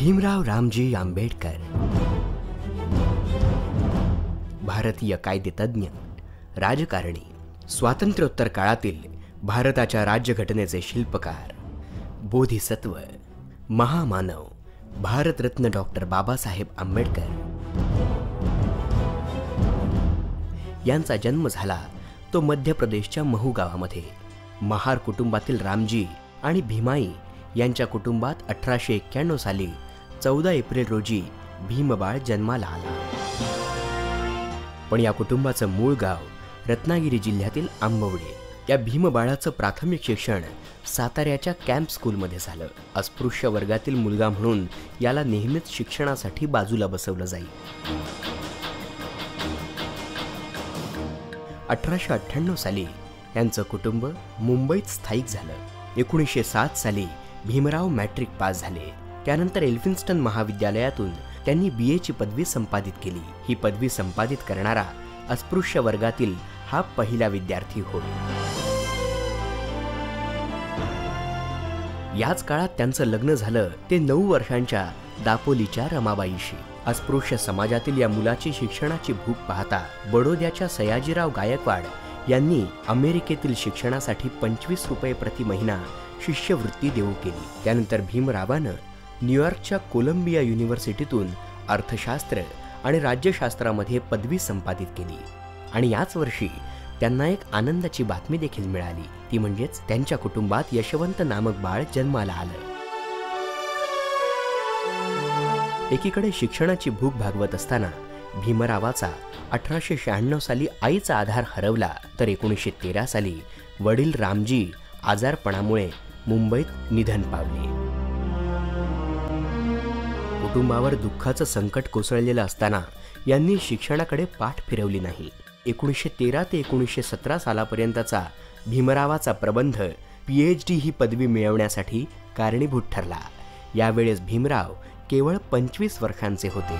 भीमराव रामजी आंबेडकर भारतीय कायदेतज्ञ राजकारणी स्वातंत्र्योत्तर काळातील भारताच्या राज्यघटनेचे शिल्पकार बोधिसत्व महामानव भारतरत्न डॉक्टर बाबासाहेब आंबेडकर यांचा जन्म झाला तो मध्य प्रदेशच्या महू गावामध्ये. महार कुटुंबातील रामजी आणि भीमाई यांच्या कुटुंबात अठराशे एक्क्याण्णव साली चौदा एप्रिल रोजी भीमबाळ जन्माला आला. पण या कुटुंबाचं मूळ गाव रत्नागिरी जिल्ह्यातील आंबवडे. या भीमबाळाचं प्राथमिक शिक्षण साताऱ्याच्या कॅम्प स्कूलमध्ये झालं. अस्पृश्य वर्गातील मुलगा म्हणून याला नेहमीच शिक्षणासाठी बाजूला बसवलं जाईल अठराशे अठ्ठ्याण्णव साली यांचं कुटुंब मुंबईत स्थायिक झालं. एकोणीसशे सात साली भीमराव मॅट्रिक पास झाले. त्यानंतर एल्फिन्स्टन महाविद्यालयातून त्यांनी बी एची पदवी संपादित केली. ही पदवी संपादित करणारा अस्पृश्य वर्गातील हा पहिला विद्यार्थी होय. याच काळात त्यांचं लग्न झालं. ते नऊ वर्षांच्या दापोलीच्या रमाबाईशी. अस्पृश्य समाजातील या मुलाची शिक्षणाची भूक पाहता बडोद्याच्या सयाजीराव गायकवाड यांनी अमेरिकेतील शिक्षणासाठी पंचवीस रुपये प्रति महिना शिष्यवृत्ती देऊ केली. त्यानंतर भीमरावानं न्यूयॉर्कच्या कोलंबिया युनिव्हर्सिटीतून अर्थशास्त्र आणि राज्यशास्त्रामध्ये पदवी संपादित केली. आणि याच वर्षी त्यांना एक आनंदाची बातमी देखील मिळाली. ती म्हणजेच त्यांच्या कुटुंबात यशवंत नामक बाळ जन्माला आलं. एकीकडे शिक्षणाची भूक भागवत असताना भीमरावाचा अठराशे शहाण्णव साली आईचा आधार हरवला तर एकोणीसशे तेरा साली वडील रामजी आजारपणामुळे मुंबईत निधन पावले. कुटुंबावर दुःखाचं संकट कोसळलेलं असताना यांनी शिक्षणाकडे पाठ फिरवली नाही. एकोणीसशे तेरा ते एकोणीसशे सतरा सालापर्यंतचा भीमरावाचा प्रबंध पीएच डी ही पदवी मिळवण्यासाठी कारणीभूत ठरला. यावेळेस भीमराव केवळ पंचवीस वर्षांचे होते.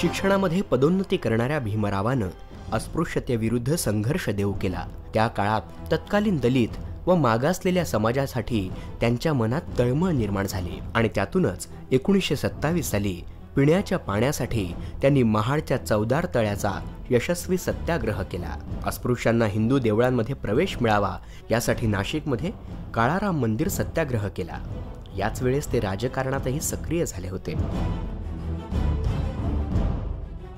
शिक्षणामध्ये पदोन्नती करणाऱ्या भीमरावानं अस्पृश्यतेविरुद्ध संघर्ष देऊ केला. त्या काळात तत्कालीन दलित व मागासलेल्या समाजासाठी त्यांच्या मनात तळमळ निर्माण झाली आणि त्यातूनच एकोणीसशे सत्तावीस साली पिण्याच्या पाण्यासाठी त्यांनी महाडच्या चौदार तळ्याचा यशस्वी सत्याग्रह केला. अस्पृश्यांना हिंदू देवळांमध्ये प्रवेश मिळावा यासाठी नाशिकमध्ये काळाराम मंदिर सत्याग्रह केला. याच वेळेस ते राजकारणातही सक्रिय झाले होते.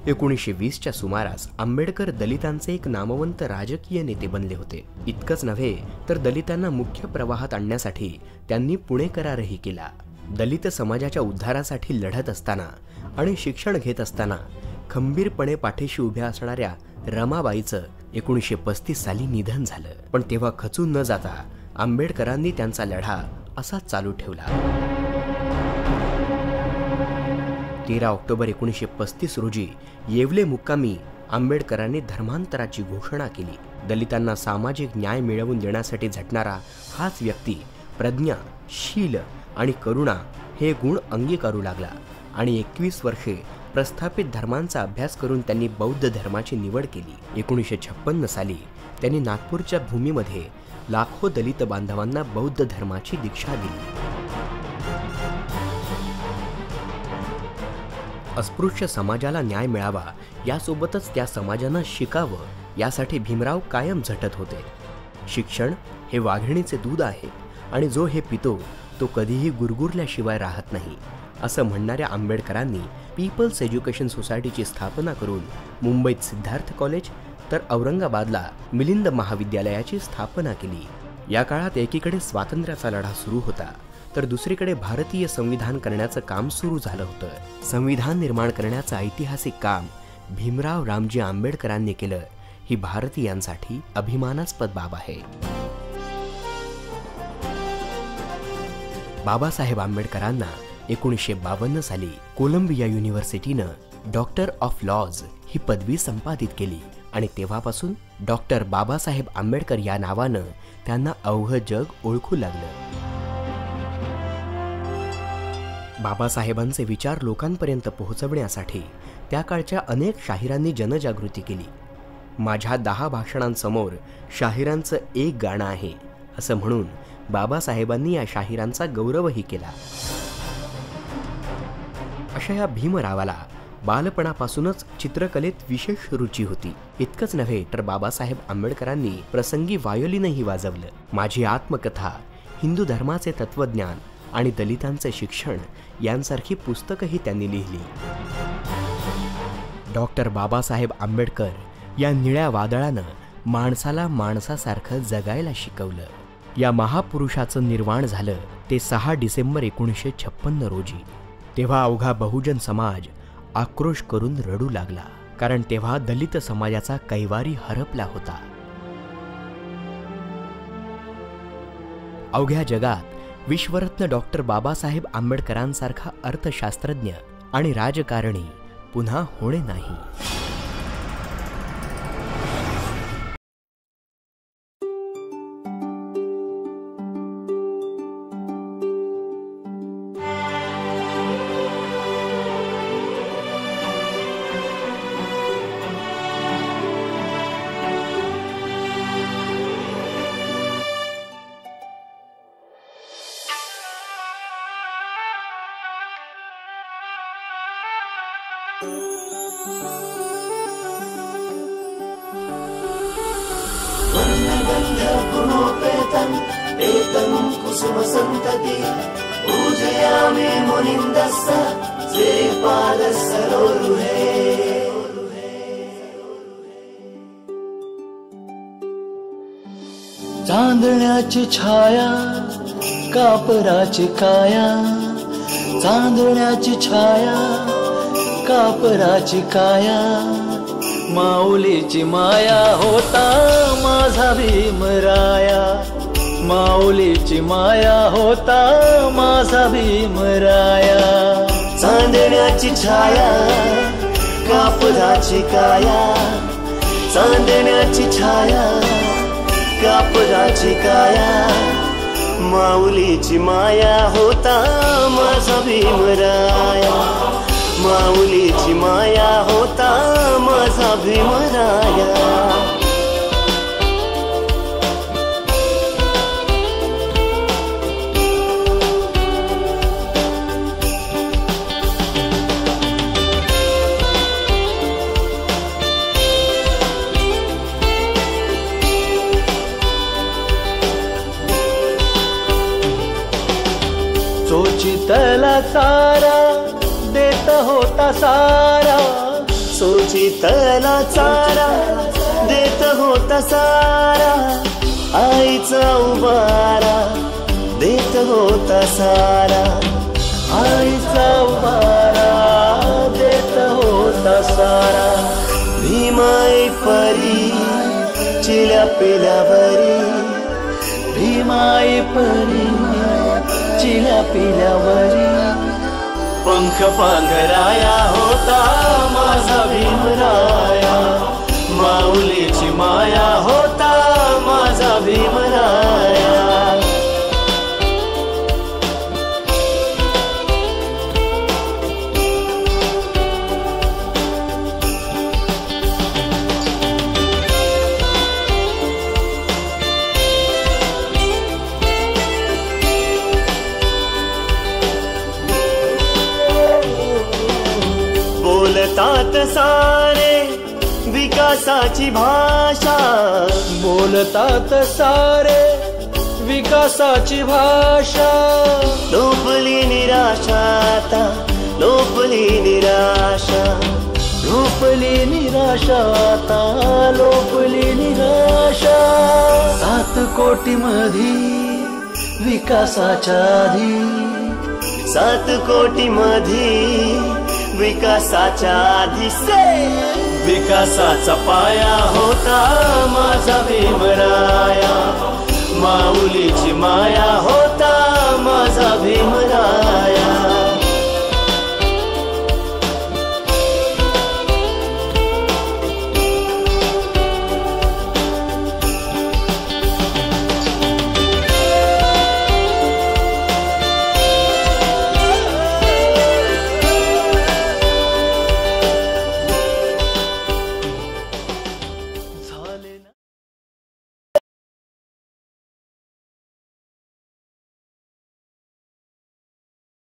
एकोणीसशे वीसच्या सुमारास आंबेडकर दलितांचे एक नामवंत राजकीय नेते बनले होते. इतकंच नव्हे तर दलितांना मुख्य प्रवाहात आणण्यासाठी त्यांनी पुणे करारही केला. दलित समाजाच्या उद्धारासाठी लढत असताना आणि शिक्षण घेत असताना खंबीरपणे पाठीशी उभ्या असणाऱ्या रमाबाईचं एकोणीसशे पस्तीस साली निधन झालं. पण तेव्हा खचून न जाता आंबेडकरांनी त्यांचा लढा असा चालू ठेवला. तेरा ऑक्टोबर एकोणीसशे पस्तीस रोजी येवले मुक्कामी आंबेडकरांनी धर्मांतराची घोषणा केली. दलितांना सामाजिक न्याय मिळवून देण्यासाठी झटणारा हाच व्यक्ती प्रज्ञा शील आणि करुणा हे गुण अंगीकारू लागला आणि एकवीस वर्षे प्रस्थापित धर्मांचा अभ्यास करून त्यांनी बौद्ध धर्माची निवड केली. एकोणीसशे छप्पन्न साली त्यांनी नागपूरच्या भूमीमध्ये लाखो दलित बांधवांना बौद्ध धर्माची दीक्षा दिली. अस्पृश्य समाजाला न्याय मिळावा यासोबतच त्या समाजानं शिकावं यासाठी भीमराव कायम झटत होते. शिक्षण हे वाघिणीचे दूध आहे आणि जो हे पितो तो कधीही गुरगुरल्याशिवाय राहत नाही असं म्हणणाऱ्या आंबेडकरांनी पीपल्स एज्युकेशन सोसायटीची स्थापना करून मुंबईत सिद्धार्थ कॉलेज तर औरंगाबादला मिलिंद महाविद्यालयाची स्थापना केली. या काळात एकीकडे स्वातंत्र्याचा लढा सुरू होता. तर दुसरीकडे भारतीय संविधान करण्याचं काम सुरू झालं होतं. संविधान निर्माण करण्याचं ऐतिहासिक काम भीमराव रामजी आंबेडकरांनी केलं. ही भारतीयांसाठी अभिमानास्पद बाब आहे. बाबासाहेब आंबेडकरांना एकोणीसशे बावन्न साली कोलंबिया युनिव्हर्सिटीनं डॉक्टर ऑफ लॉज ही पदवी संपादित केली आणि तेव्हापासून डॉक्टर बाबासाहेब आंबेडकर या नावानं त्यांना अवघं जग ओळखू लागलं. बाबासाहेबांचे विचार लोकांपर्यंत पोहोचवण्यासाठी त्या काळच्या अनेक शाहिरांनी जनजागृती केली. माझ्या दहा भाषणांसमोर शाहिरांचं एक गाणं आहे असं म्हणून बाबासाहेबांनी या शाहिरांचा गौरवही केला. अशा या भीमरावाला बालपणापासूनच चित्रकलेत विशेष रुची होती. इतकंच नव्हे तर बाबासाहेब आंबेडकरांनी प्रसंगी वायोलिनही वाजवलं. माझी आत्मकथा हिंदू धर्माचे तत्वज्ञान आणि दलितांचे शिक्षण यांसारखी पुस्तकंही त्यांनी लिहिली. डॉक्टर बाबासाहेब आंबेडकर या निळ्या वादळानं माणसाला माणसासारखं जगायला शिकवलं. या महापुरुषाचं निर्माण झालं ते सहा डिसेंबर एकोणीसशे छप्पन्न रोजी. तेव्हा अवघा बहुजन समाज आक्रोश करून रडू लागला कारण तेव्हा दलित समाजाचा कैवारी हरपला होता. अवघ्या जगात विश्वरत्न डॉक्टर बाबासाहेब आंबेडकरांसारखा अर्थशास्त्रज्ञ आणि राजकारणी पुन्हा होणे नाही. गुणोपेतम् कुसुमसन्तति। पूजयामि मुनिन्दस्य श्रीपादसरोरुहे चांदण्याची छाया कापराची काया। चांदण्याची छाया कापराची काया। माऊलीची माया होता माझा भीमराया। माऊलीची माया होता माझा भीमराया चांदण्याची छाया कापदाची काया. चांदण्याची छाया कापदाची काया. माऊलीची माया होता माझा भीमराया माऊलीची माया होता माझा भीमराया सोचितला सारा देत होता सारा. सोचितला चारा देत होता सारा. आईचा उबारा देत होता सारा. आईचा उबारा देत होता सारा. भीमाई परी चिल्या पिल्यावरी. भीमाई परी. चिल्या पिल्यावरी. पंख पांघराया होता माझा भीमराया. माऊलीची माया होता बोलतात सारे विकासाची भाषा. बोलतात सारे विकासाची भाषा. लोपली निराशाता लोपली निराशा. लोपली निराशाता लोपली निराशा. सात कोटी मधी विकासाच्या आधी. सात कोटी मधी विकासाच्या दिसे विकासाचा पाया होता माझा भीमराया. माऊलीची माया होता